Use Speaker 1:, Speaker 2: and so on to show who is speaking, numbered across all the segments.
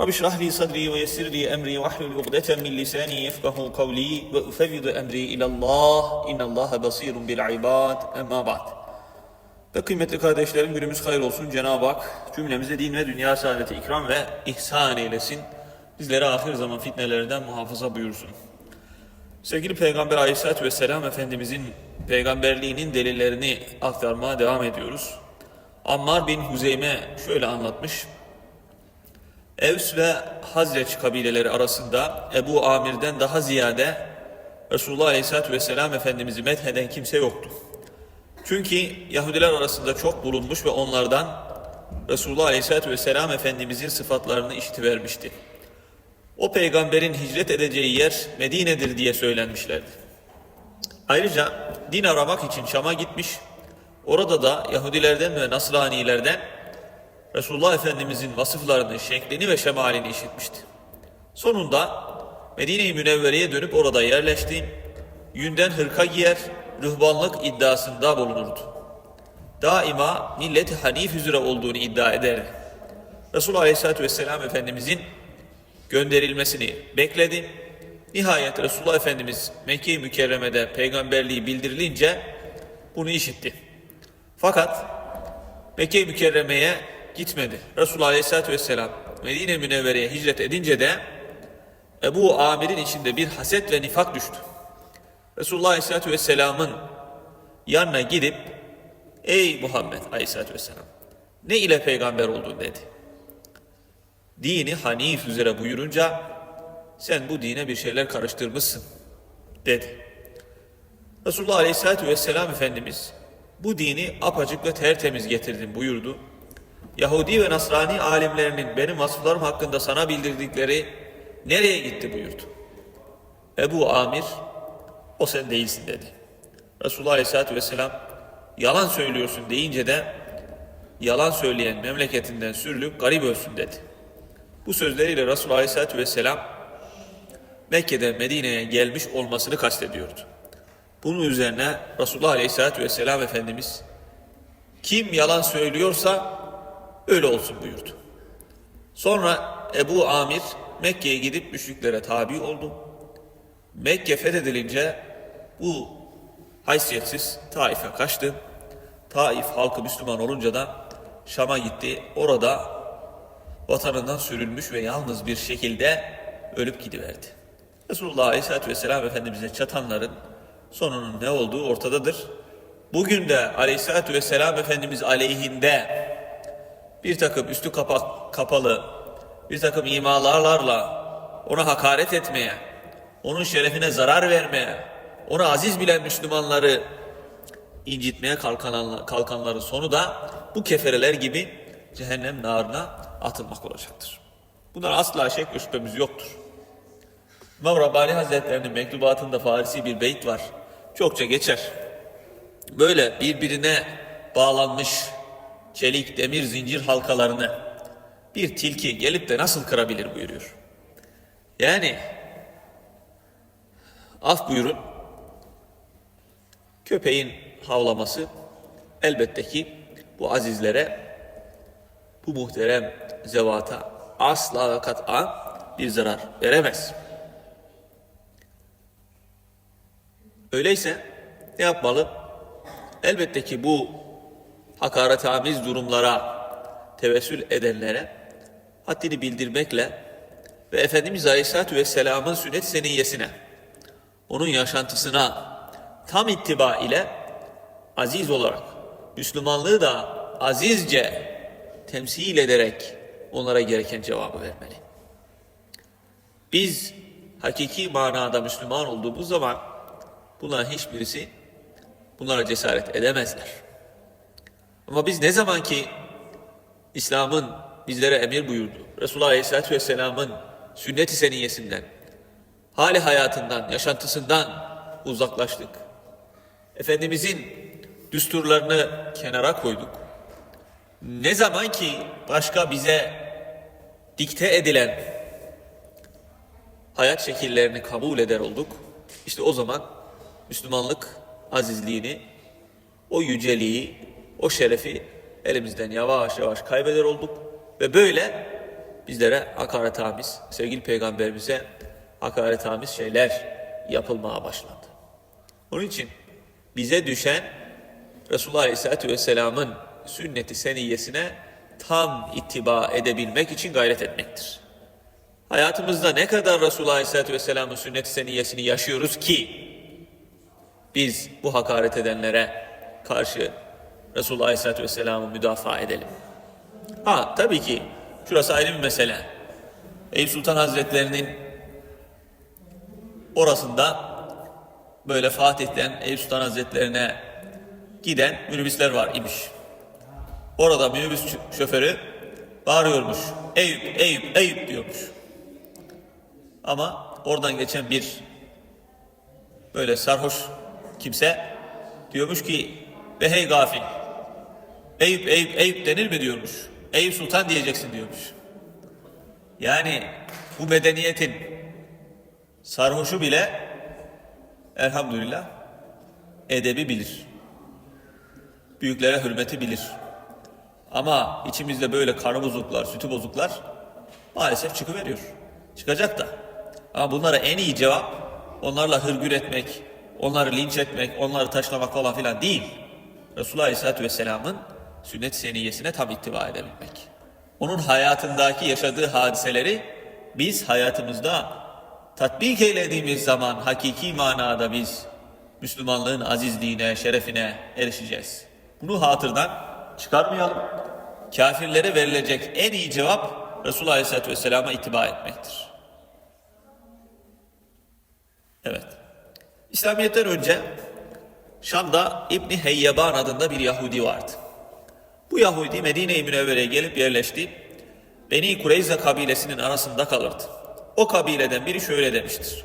Speaker 1: Rabbi şrah li sadri ve yessir li emri ve ahlul ugdeten min lisani yefkahu kavli ve ufevvidu emri ilallah innallaha basirun bil ibad emma ba'd. Ve kıymetli kardeşlerim günümüz hayır olsun. Cenab-ı Hak cümlemize din ve dünya saadeti ikram ve ihsan eylesin. Bizleri ahir zaman fitnelerden muhafaza buyursun. Sevgili Peygamber Aleyhisselatü Vesselam Efendimizin peygamberliğinin delillerini aktarmaya devam ediyoruz. Ammar bin Huzeyme şöyle anlatmış. Evs ve Hazreç kabileleri arasında Ebu Amir'den daha ziyade Resulullah Aleyhisselatü Vesselam Efendimiz'i metheden kimse yoktu. Çünkü Yahudiler arasında çok bulunmuş ve onlardan Resulullah Aleyhisselatü Vesselam Efendimizin sıfatlarını işitivermişti. O peygamberin hicret edeceği yer Medine'dir diye söylenmişlerdi. Ayrıca din aramak için Şam'a gitmiş, orada da Yahudilerden ve Nasranilerden Resulullah Efendimizin vasıflarını, şeklini ve şemalini işitmişti. Sonunda Medine-i Münevvere'ye dönüp orada yerleşti. Yünden hırka giyer, ruhbanlık iddiasında bulunurdu. Daima milleti hanif üzere olduğunu iddia ederdi. Resulullah Aleyhisselatü Vesselam Efendimizin gönderilmesini bekledi. Nihayet Resulullah Efendimiz Mekke-i Mükerreme'de peygamberliği bildirilince bunu işitti. Fakat Mekke-i Mükerreme'ye gitmedi. Resulullah Aleyhisselatü Vesselam Medine Münevvere'ye hicret edince de Ebu Amir'in içinde bir haset ve nifak düştü. Resulullah Aleyhisselatü Vesselam'ın yanına gidip Ey Muhammed Aleyhisselatü Vesselam ne ile peygamber oldun dedi. Dini hanif üzere buyurunca sen bu dine bir şeyler karıştırmışsın dedi. Resulullah Aleyhisselatü Vesselam Efendimiz bu dini apacık ve tertemiz getirdim buyurdu. Yahudi ve Nasrani alimlerinin benim vasıflarım hakkında sana bildirdikleri nereye gitti buyurdu. Ebu Amir o sen değilsin dedi. Resulullah Aleyhisselatü Vesselam yalan söylüyorsun deyince de yalan söyleyen memleketinden sürülüp garip ölsün dedi. Bu sözleriyle Resulullah Aleyhisselatü Vesselam Mekke'de Medine'ye gelmiş olmasını kastediyordu. Bunun üzerine Resulullah Aleyhisselatü Vesselam Efendimiz kim yalan söylüyorsa öyle olsun buyurdu. Sonra Ebu Amir Mekke'ye gidip müşriklere tabi oldu. Mekke fethedilince bu haysiyetsiz Taif'e kaçtı. Taif halkı Müslüman olunca da Şam'a gitti. Orada vatanından sürülmüş ve yalnız bir şekilde ölüp gidiverdi. Resulullah Aleyhisselatü Vesselam Efendimiz'e çatanların sonunun ne olduğu ortadadır. Bugün de Aleyhisselatü Vesselam Efendimiz aleyhinde bir takım üstü kapak, kapalı, bir takım imalarla ona hakaret etmeye, onun şerefine zarar vermeye, onu aziz bilen Müslümanları incitmeye kalkan, kalkanların sonu da bu kefereler gibi cehennem narına atılmak olacaktır. Bunlar asla şek şüphemiz yoktur. İmam Rabbani Hazretlerinin mektubatında Farisi bir beyt var. Çokça geçer. Böyle birbirine bağlanmış çelik, demir, zincir halkalarını bir tilki gelip de nasıl kırabilir buyuruyor. Yani af buyurun köpeğin havlaması elbette ki bu azizlere bu muhterem zevata asla ve kat'a bir zarar veremez. Öyleyse ne yapmalı? Elbette ki bu hakaretamiz durumlara tevessül edenlere haddini bildirmekle ve Efendimiz Aleyhisselatü Vesselam'ın sünnet seniyyesine, onun yaşantısına tam ittiba ile aziz olarak Müslümanlığı da azizce temsil ederek onlara gereken cevabı vermeli. Biz hakiki manada Müslüman olduğumuz zaman bunların hiçbirisi bunlara cesaret edemezler. Ama biz ne zaman ki İslam'ın bizlere emir buyurdu, Resulullah Aleyhisselatü Vesselam'ın sünnet-i seniyyesinden, hali hayatından, yaşantısından uzaklaştık. Efendimizin düsturlarını kenara koyduk. Ne zaman ki başka bize dikte edilen hayat şekillerini kabul eder olduk, işte o zaman Müslümanlık azizliğini, o yüceliği, o şerefi elimizden yavaş yavaş kaybeder olduk ve böyle bizlere hakaretamiz, sevgili peygamberimize hakaretamiz şeyler yapılmaya başlandı. Onun için bize düşen Resulullah Aleyhisselatü Vesselam'ın sünneti seniyyesine tam ittiba edebilmek için gayret etmektir. Hayatımızda ne kadar Resulullah Aleyhisselatü Vesselam'ın sünnet-i seniyyesini yaşıyoruz ki biz bu hakaret edenlere karşı Resulullah Aleyhisselatü Vesselam'ı müdafaa edelim. Ha tabii ki şurası ayrı bir mesele. Eyüp Sultan Hazretlerinin orasında böyle Fatih'ten Eyüp Sultan Hazretlerine giden minibüsler var imiş. Orada minibüs şoförü bağırıyormuş. Eyüp, Eyüp, Eyüp diyormuş. Ama oradan geçen bir böyle sarhoş kimse diyormuş ki be hey gafil Eyüp Eyüp Eyüp denir mi diyormuş. Eyüp Sultan diyeceksin diyormuş. Yani bu medeniyetin sarhoşu bile elhamdülillah edebi bilir. Büyüklere hürmeti bilir. Ama içimizde böyle karnı bozuklar, sütü bozuklar maalesef çıkıveriyor. Çıkacak da. Ama bunlara en iyi cevap onlarla hırgür etmek, onları linç etmek, onları taşlamak falan filan değil. Resulullah Aleyhisselatü Vesselam'ın sünnet seniyyesine tam ittiba edebilmek. Onun hayatındaki yaşadığı hadiseleri biz hayatımızda tatbik eylediğimiz zaman hakiki manada biz Müslümanlığın azizliğine, şerefine erişeceğiz. Bunu hatırdan çıkarmayalım. Kafirlere verilecek en iyi cevap Resulullah Aleyhisselatü Vesselam'a ittiba etmektir. Evet. İslamiyet'ten önce Şam'da İbni Heyyeban adında bir Yahudi vardı. Bu Yahudi Medine-i Münevvere'ye gelip yerleşti. Beni Kureyze kabilesinin arasında kalırdı. O kabileden biri şöyle demiştir.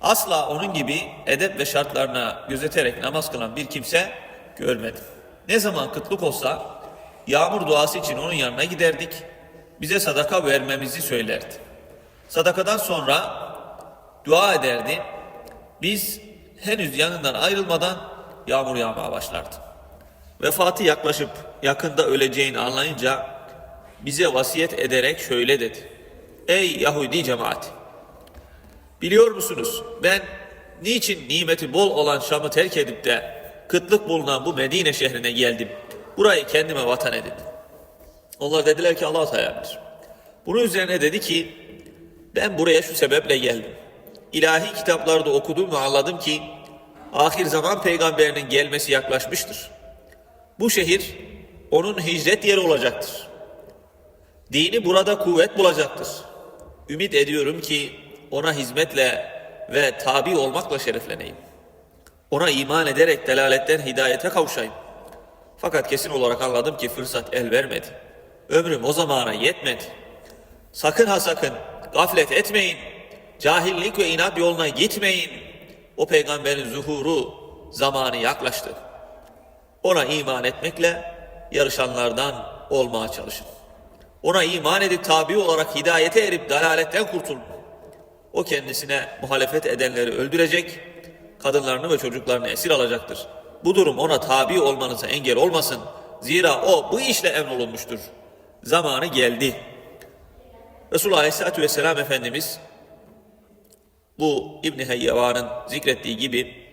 Speaker 1: Asla onun gibi edep ve şartlarına gözeterek namaz kılan bir kimse görmedim. Ne zaman kıtlık olsa yağmur duası için onun yanına giderdik. Bize sadaka vermemizi söylerdi. Sadakadan sonra dua ederdi. Biz henüz yanından ayrılmadan yağmur yağmaya başlardı. Vefatı yaklaşıp yakında öleceğini anlayınca bize vasiyet ederek şöyle dedi. Ey Yahudi cemaati! Biliyor musunuz ben niçin nimeti bol olan Şam'ı terk edip de kıtlık bulunan bu Medine şehrine geldim. Burayı kendime vatan edindim. Onlar dediler ki Allah Teala'dır. Bunun üzerine dedi ki ben buraya şu sebeple geldim. İlahi kitaplarda okudum ve anladım ki ahir zaman peygamberinin gelmesi yaklaşmıştır. Bu şehir onun hicret yeri olacaktır. Dini burada kuvvet bulacaktır. Ümit ediyorum ki ona hizmetle ve tabi olmakla şerefleneyim. Ona iman ederek delaletten hidayete kavuşayım. Fakat kesin olarak anladım ki fırsat el vermedi. Ömrüm o zamana yetmedi. Sakın ha sakın gaflet etmeyin. Cahillik ve inat yoluna gitmeyin. O peygamberin zuhuru zamanı yaklaştı. Ona iman etmekle yarışanlardan olmaya çalışın. Ona iman edip tabi olarak hidayete erip dalaletten kurtulun. O kendisine muhalefet edenleri öldürecek, kadınlarını ve çocuklarını esir alacaktır. Bu durum ona tabi olmanıza engel olmasın. Zira o bu işle emrolunmuştur. Zamanı geldi. Resulullah Aleyhisselatü Vesselam Efendimiz bu İbni Heyyavan'ın zikrettiği gibi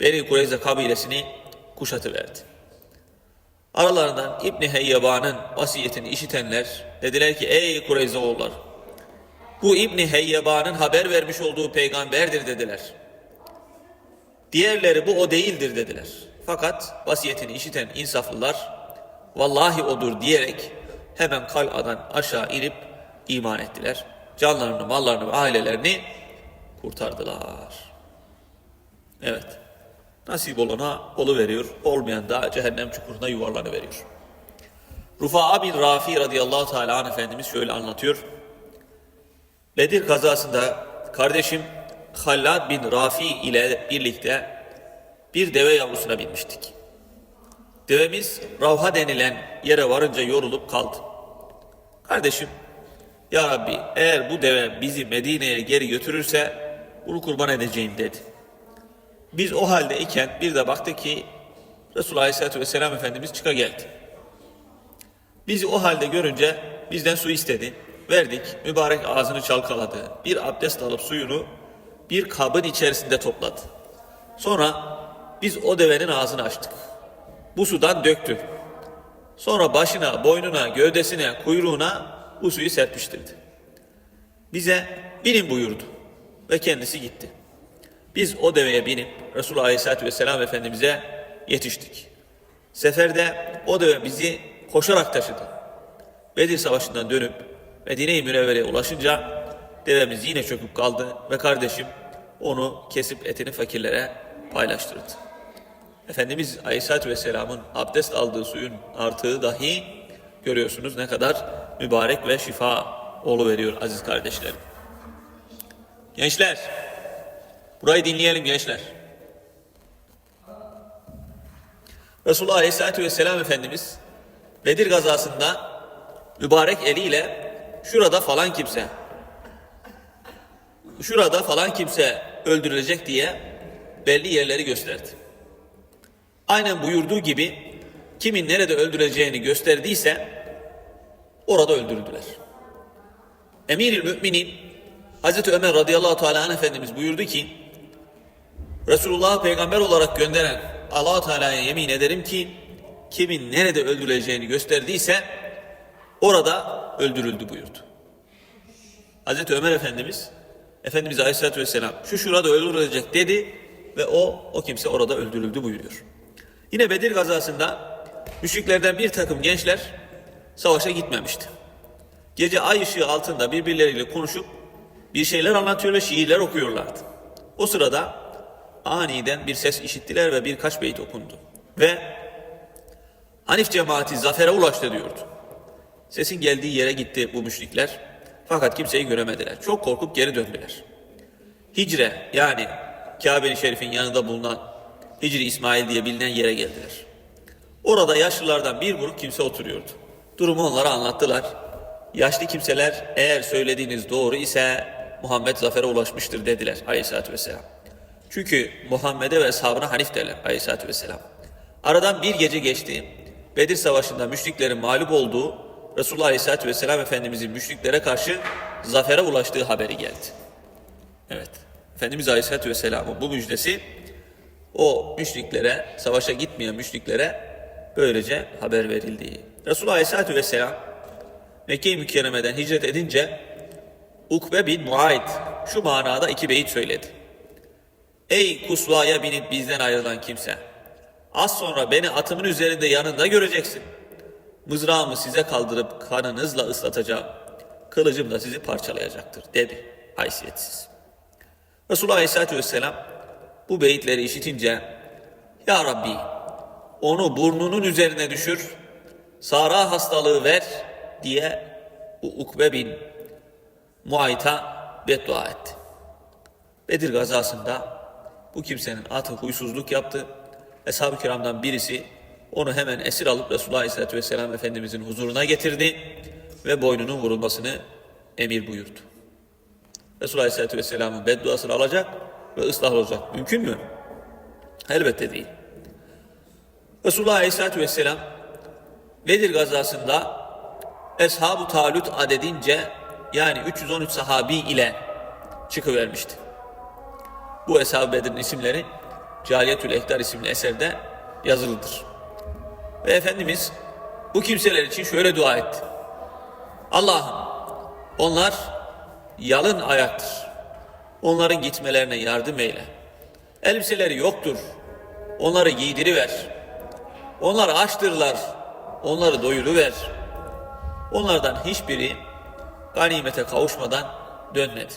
Speaker 1: Beni Kureyze kabilesini kuşatıverdi. Aralarından İbni Heyyaban'ın vasiyetini işitenler dediler ki ey Kureyze oğullar bu İbni Heyyaban'ın haber vermiş olduğu peygamberdir dediler. Diğerleri bu o değildir dediler. Fakat vasiyetini işiten insaflılar vallahi odur diyerek hemen kal'adan aşağı inip iman ettiler. Canlarını, mallarını ve ailelerini kurtardılar. Evet. Nasip olana olu veriyor, olmayan da cehennem çukuruna yuvarlanı veriyor. Rufa'a bin Rafi radıyallahu teala anh Efendimiz şöyle anlatıyor. Bedir kazasında kardeşim Hallad bin Rafi ile birlikte bir deve yavrusuna binmiştik. Devemiz Ravha denilen yere varınca yorulup kaldı. Kardeşim, Ya Rabbi eğer bu deve bizi Medine'ye geri götürürse bunu kurban edeceğim dedi. Biz o halde iken bir de baktık ki Resulullah Aleyhisselatü Vesselam Efendimiz çıka geldi. Bizi o halde görünce bizden su istedi. Verdik. Mübarek ağzını çalkaladı. Bir abdest alıp suyunu bir kabın içerisinde topladı. Sonra biz o devenin ağzını açtık. Bu sudan döktü. Sonra başına, boynuna, gövdesine, kuyruğuna bu suyu serpiştirdi. Bize binin buyurdu ve kendisi gitti. Biz o deveye binip Resulullah Aleyhisselatü Vesselam Efendimiz'e yetiştik. Seferde o deve bizi koşarak taşıdı. Bedir Savaşı'ndan dönüp Medine-i Münevvere'ye ulaşınca devemiz yine çöküp kaldı ve kardeşim onu kesip etini fakirlere paylaştırdı. Efendimiz Aleyhisselatü Vesselam'ın abdest aldığı suyun artığı dahi görüyorsunuz ne kadar mübarek ve şifa veriyor aziz kardeşlerim. Gençler, burayı dinleyelim gençler. Resulullah Aleyhisselatü Vesselam Efendimiz Bedir gazasında mübarek eliyle şurada falan kimse şurada falan kimse öldürülecek diye belli yerleri gösterdi. Aynen buyurduğu gibi kimin nerede öldüreceğini gösterdiyse orada öldürüldüler. Emir-i Müminin Hazreti Ömer radıyallahu teala Efendimiz buyurdu ki Resulullah peygamber olarak gönderen allah Teala'ya yemin ederim ki kimin nerede öldürüleceğini gösterdiyse orada öldürüldü buyurdu. Hazreti Ömer Efendimiz Efendimiz Aleyhisselatü Vesselam şu şurada öldürülecek dedi ve o o kimse orada öldürüldü buyuruyor. Yine Bedir gazasında müşriklerden bir takım gençler savaşa gitmemişti. Gece ay ışığı altında birbirleriyle konuşup bir şeyler anlatıyor ve şiirler okuyorlardı. O sırada aniden bir ses işittiler ve birkaç beyt okundu. Ve Hanif cemaati zafere ulaştı diyordu. Sesin geldiği yere gitti bu müşrikler. Fakat kimseyi göremediler. Çok korkup geri döndüler. Hicre yani Kabe-i Şerif'in yanında bulunan Hicri İsmail diye bilinen yere geldiler. Orada yaşlılardan bir grup kimse oturuyordu. Durumu onlara anlattılar. Yaşlı kimseler eğer söylediğiniz doğru ise Muhammed zafere ulaşmıştır dediler aleyhissalatü vesselam. Çünkü Muhammed'e ve eshabına Hanif derler aleyhissalatü vesselam. Aradan bir gece geçti. Bedir Savaşı'nda müşriklerin mağlup olduğu Resulullah Aleyhisselatü Vesselam Efendimizin müşriklere karşı zafere ulaştığı haberi geldi. Evet. Efendimiz Aleyhisselatü Vesselam'ın bu müjdesi o müşriklere, savaşa gitmeyen müşriklere böylece haber verildi. Resulullah Aleyhisselatü Vesselam Mekke-i Mükerreme'den hicret edince Ukbe bin Muayt şu manada iki beyit söyledi. Ey kusvaya binip bizden ayrılan kimse! Az sonra beni atımın üzerinde yanında göreceksin. Mızrağımı size kaldırıp kanınızla ıslatacağım. Kılıcım da sizi parçalayacaktır dedi haysiyetsiz. Resulullah Aleyhisselatü Vesselam bu beyitleri işitince Ya Rabbi onu burnunun üzerine düşür, Sara hastalığı ver diye bu Ukbe bin Muayt'a beddua etti. Bedir gazasında bu kimsenin atı huysuzluk yaptı. Eshab-ı kiramdan birisi onu hemen esir alıp Resulullah Aleyhisselatü Vesselam Efendimizin huzuruna getirdi ve boynunun vurulmasını emir buyurdu. Resulullah Aleyhisselatü Vesselam'ın bedduasını alacak ve ıslah olacak. Mümkün mü? Elbette değil. Resulullah Aleyhisselatü Vesselam Bedir gazasında Eshab-ı Talut adedince yani 313 sahabi ile çıkıvermişti. Bu Eshab-ı Bedir'in isimleri Cariyetül Ehtar isimli eserde yazılıdır. Ve Efendimiz bu kimseler için şöyle dua etti. Allah'ım onlar yalın ayaktır. Onların gitmelerine yardım eyle. Elbiseleri yoktur. Onları giydiriver. Onlar açtırlar. Onları doyuruver. Onlardan hiçbiri ganimete kavuşmadan dönmedi.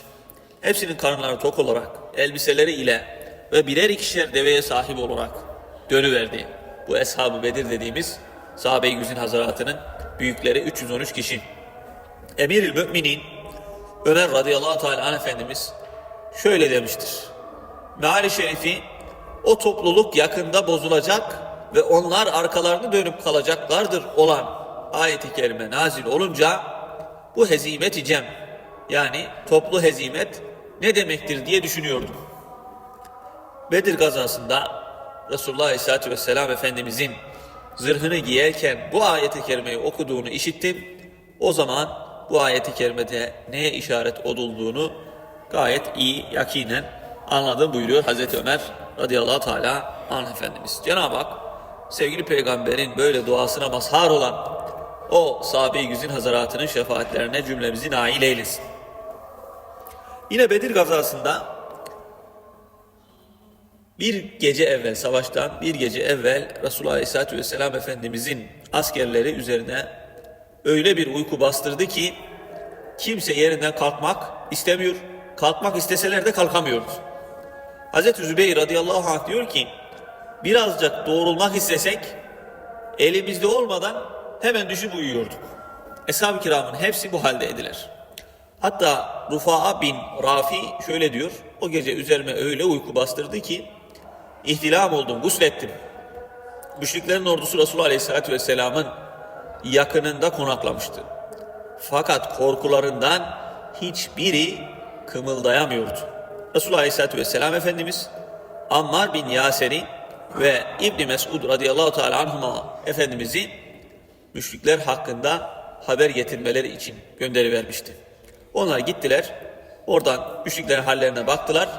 Speaker 1: Hepsinin karınları tok olarak, elbiseleri ile ve birer ikişer deveye sahip olarak dönüverdi. Bu Eshab-ı Bedir dediğimiz sahabe-i güzin hazaratının büyükleri 313 kişi. Emir-i Müminin Ömer radıyallahu teala Efendimiz şöyle demiştir. Meali Şerifi o topluluk yakında bozulacak ve onlar arkalarını dönüp kalacaklardır olan ayeti kerime nazil olunca bu hezimeti cem yani toplu hezimet ne demektir diye düşünüyordum. Bedir gazasında Resulullah Aleyhisselatü Vesselam Efendimizin zırhını giyerken bu ayeti kerimeyi okuduğunu işittim. O zaman bu ayeti kerimede neye işaret olunduğunu gayet iyi yakinen anladım buyuruyor Hazreti Ömer radıyallahu teala anh Efendimiz. Cenab-ı Hak sevgili peygamberin böyle duasına mazhar olan o sahabe-i güzin hazaratının şefaatlerine cümlemizi nail eylesin. Yine Bedir gazasında bir gece evvel savaştan bir gece evvel Resulullah Aleyhisselatü Vesselam Efendimizin askerleri üzerine öyle bir uyku bastırdı ki kimse yerinden kalkmak istemiyor. Kalkmak isteseler de kalkamıyordu. Hazreti Zübeyir radıyallahu anh diyor ki birazcık doğrulmak istesek elimizde olmadan hemen düşüp uyuyorduk. Eshab-ı kiramın hepsi bu haldeydiler. Hatta Rufa'a bin Rafi şöyle diyor. O gece üzerime öyle uyku bastırdı ki ihtilam oldum, guslettim. Müşriklerin ordusu Resulullah Aleyhisselatü Vesselam'ın yakınında konaklamıştı. Fakat korkularından hiçbiri kımıldayamıyordu. Resulullah Aleyhisselatü Vesselam Efendimiz Ammar bin Yaser'i ve İbni Mesud radıyallahu teala anhuma Efendimiz'i müşrikler hakkında haber getirmeleri için gönderivermişti. Onlar gittiler, oradan müşriklerin hallerine baktılar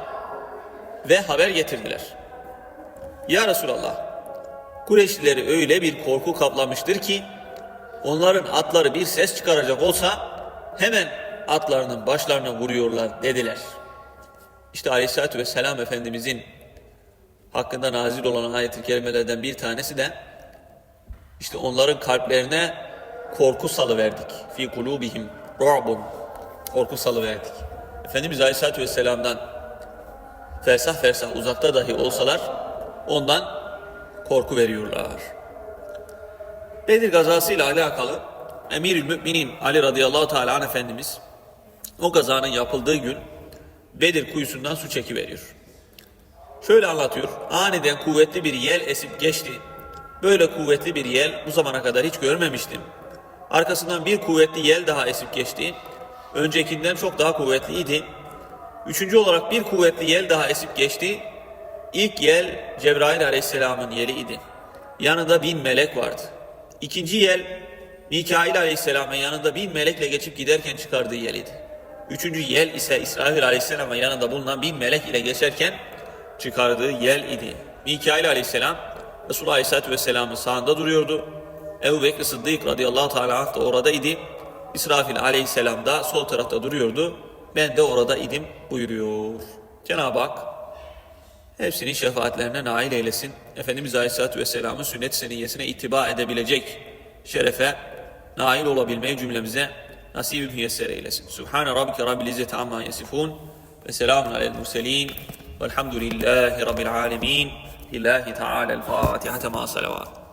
Speaker 1: ve haber getirdiler. Ya Resulallah, Kureyşlileri öyle bir korku kaplamıştır ki onların atları bir ses çıkaracak olsa hemen atlarının başlarına vuruyorlar dediler. İşte Aleyhisselatü Vesselam Efendimizin hakkında nazil olan ayet-i kerimelerden bir tanesi de işte onların kalplerine korku salıverdik. Fi kulubihim ru'bun. Korku salıverdik. Efendimiz Aleyhisselatü Vesselam'dan fersah fersah uzakta dahi olsalar ondan korku veriyorlar. Bedir gazasıyla alakalı Emirül Müminin Ali radıyallahu teala Efendimiz o gazanın yapıldığı gün Bedir kuyusundan su çekiveriyor. Şöyle anlatıyor. Aniden kuvvetli bir yel esip geçti. Böyle kuvvetli bir yel bu zamana kadar hiç görmemiştim. Arkasından bir kuvvetli yel daha esip geçti. Öncekinden çok daha kuvvetliydi. Üçüncü olarak bir kuvvetli yel daha esip geçti. İlk yel Cebrail aleyhisselamın yeli idi. Yanında bin melek vardı. İkinci yel Mikail aleyhisselamın yanında bin melekle geçip giderken çıkardığı yel idi. Üçüncü yel ise İsrail aleyhisselamın yanında bulunan bin melek ile geçerken çıkardığı yel idi. Mikail aleyhisselam Resulullah aleyhisselatü vesselamın sağında duruyordu. Ebu Bekir Sıddık radıyallahu teala da orada idi. İsrafil aleyhisselam da sol tarafta duruyordu. Ben de orada idim buyuruyor. Cenab-ı Hak hepsinin şefaatlerine nail eylesin. Efendimiz Aleyhisselatü Vesselam'ın sünnet seniyyesine ittiba edebilecek şerefe nail olabilmeyi cümlemize nasip müyesser eylesin. Subhane rabbike rabbil izzeti amma yasifun ve selamun alel murselin velhamdülillahi rabbil alemin. Lillahi Teala'l Fatiha ma salavat.